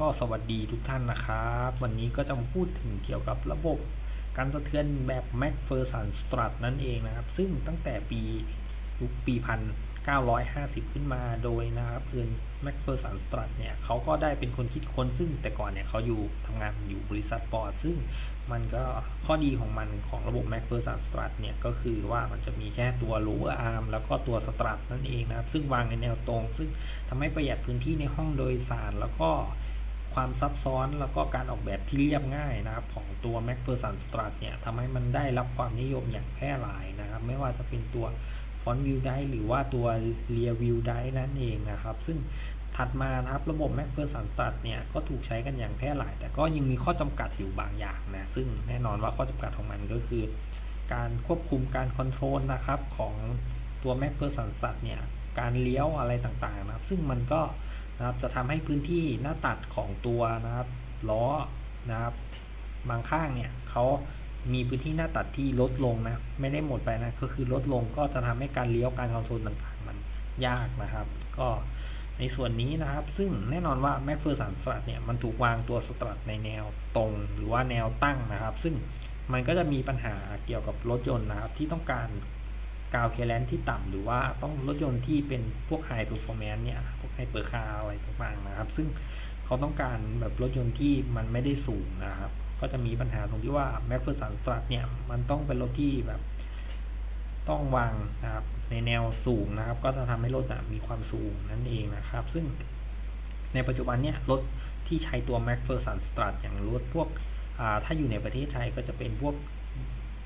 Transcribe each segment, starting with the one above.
ก็สวัสดีทุกท่านนะครับ วันนี้ก็จะมาพูดถึงเกี่ยวกับระบบการสะเทือนแบบ Mac f e r s o n Strut นั่นเองนะครับ ซึ่งตั้งแต่ปียุคปี1950 ขึ้นมาโดยนะครับเอิน Mac f e r s o n Strut เนี่ยเขาก็ได้เป็นคนคิดค้นซึ่งแต่ก่อนเนี่ยเขาอยู่ทำงานอยู่บริษัทฟอร์ดซึ่งมันก็ข้อดีของมันของระบบ Mac f e r s o n Strut เนี่ยก็คือว่ามันจะมีแค่ตัว lower arm แล้วก็ตัว strut นั่นเองนะครับ ซึ่งวางในแนวตรง ซึ่งทำให้ประหยัดพื้นที่ในห้องโดยสารแล้วก็ ความซับซ้อนแล้วก็การออกแบบที่เรียบง่ายนะครับ ของตัว Mac f e r s o n Strut เนี่ยทำให้มันได้รับความนิยมอย่างแพร่หลายนะครับ ไม่ว่าจะเป็นตัว Front View Drive หรือว่าตัว Rear View Drive นั่นเองนะครับ ซึ่งถัดมานะครับระบบ Mac f e r s o n Strut เนี่ยก็ถูกใช้กันอย่างแพร่หลาย แต่ก็ยังมีข้อจำกัดอยู่บางอย่างนะ ซึ่งแน่นอนว่าข้อจำกัดของมันก็คือ การควบคุมการคอนโทรลนะครับของตัว Mac f e r s o n Strut เนี่ยการเลี้ยวอะไรต่างๆนะครับ ซึ่งมันก็ นะครับจะทำให้พื้นที่หน้าตัดของตัวนะครับล้อนะครับบางข้างเนี่ยเขามีพื้นที่หน้าตัดที่ลดลงนะไม่ได้หมดไปนะก็คือลดลงก็จะทำให้การเลี้ยวการคอนโทรลต่างๆ มันยากนะครับ ก็ในส่วนนี้นะครับ ซึ่งแน่นอนว่า Mac f e r s o n Strut เนี่ยมันถูกวางตัวสตรัทในแนวตรงหรือว่าแนวตั้งนะครับ ซึ่งมันก็จะมีปัญหาเกี่ยวกับรถยนต์นะครับที่ต้องการ กาวเคลนที่ต่ำหรือว่าต้องรถยนต์ที่เป็นพวกไฮเปอร์ฟอร์แมนซ์เนี่ยพวกไฮเปอร์คาร์อะไรต่างๆนะครับ ซึ่งเขาต้องการแบบรถยนต์ที่มันไม่ได้สูงนะครับ ก็จะมีปัญหาตรงที่ว่า m a c p h e r s o n Strut เนี่ยมันต้องเป็นรถที่แบบต้องวางนะครับในแนวสูงนะครับ ก็จะทำให้รถนะมีความสูงนั่นเองนะครับ ซึ่งในปัจจุบันเนี่ยรถที่ใช้ตัว m a c p h e r s o n Strut อย่างรถพวกถ้าอยู่ในประเทศไทยก็จะเป็นพวก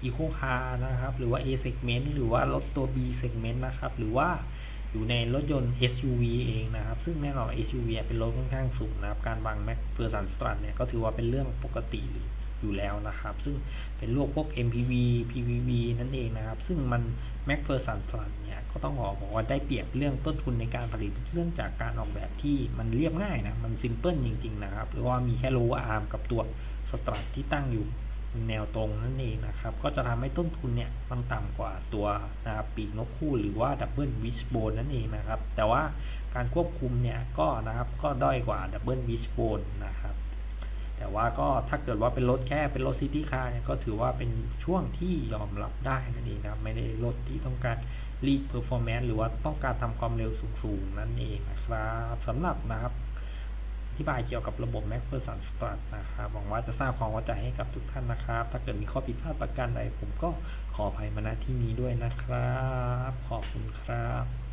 Eco Car นะครับ หรือว่า A segment หรือว่ารถตัว B segment นะครับ หรือว่าอยู่ในรถยนต์ SUV เองนะครับ ซึ่งแน่นอน SUV เป็นรถค่อนข้างสูงนะครับ การวาง Mac f e r s o n Strut เนี่ยก็ถือว่าเป็นเรื่องปกติอยู่แล้วนะครับ ซึ่งเป็นพวกพวก MPV PPV นั่นเองนะครับ ซึ่งมัน Mac f e r s o n Strut เนี่ยก็ต้องบอกบอกว่าได้เปรียบเรื่องต้นทุนในการผลิตเรื่องจากการออกแบบที่มันเรียบง่ายนะ มันซิมเพิลจริง ๆ นะครับ หรือว่ามีแค่ lower arm กับตัว strut ที่ตั้งอยู่ แนวตรงนั่นเองนะครับ ก็จะทำให้ต้นทุนเนี่ยมันต่ำกว่าตัวนะครับปีกนกคู่หรือว่าดับเบิลวิชโบนนั่นเองนะครับ แต่ว่าการควบคุมเนี่ยก็นะครับก็ด้อยกว่าดับเบิลวิชโบนนะครับแต่ว่าก็ถ้าเกิดว่าเป็นรถแค่เป็นรถซิตี้คาร์เนี่ยก็ถือว่าเป็นช่วงที่ยอมรับได้นั่นเองนะครับไม่ได้รถที่ต้องการรีดเพอร์ฟอร์แมนซ์หรือว่าต้องการทำความเร็วสูงๆ นั่นเองนะครับสำหรับนะครับ อธิบายเกี่ยวกับระบบ Mac f e r s o n Strut นะครับ หวังว่าจะสร้างความเข้าใจให้กับทุกท่านนะครับ ถ้าเกิดมีข้อผิดพลาดประการใดผมก็ขออภัยมาณที่นี้ด้วยนะครับ ขอบคุณครับ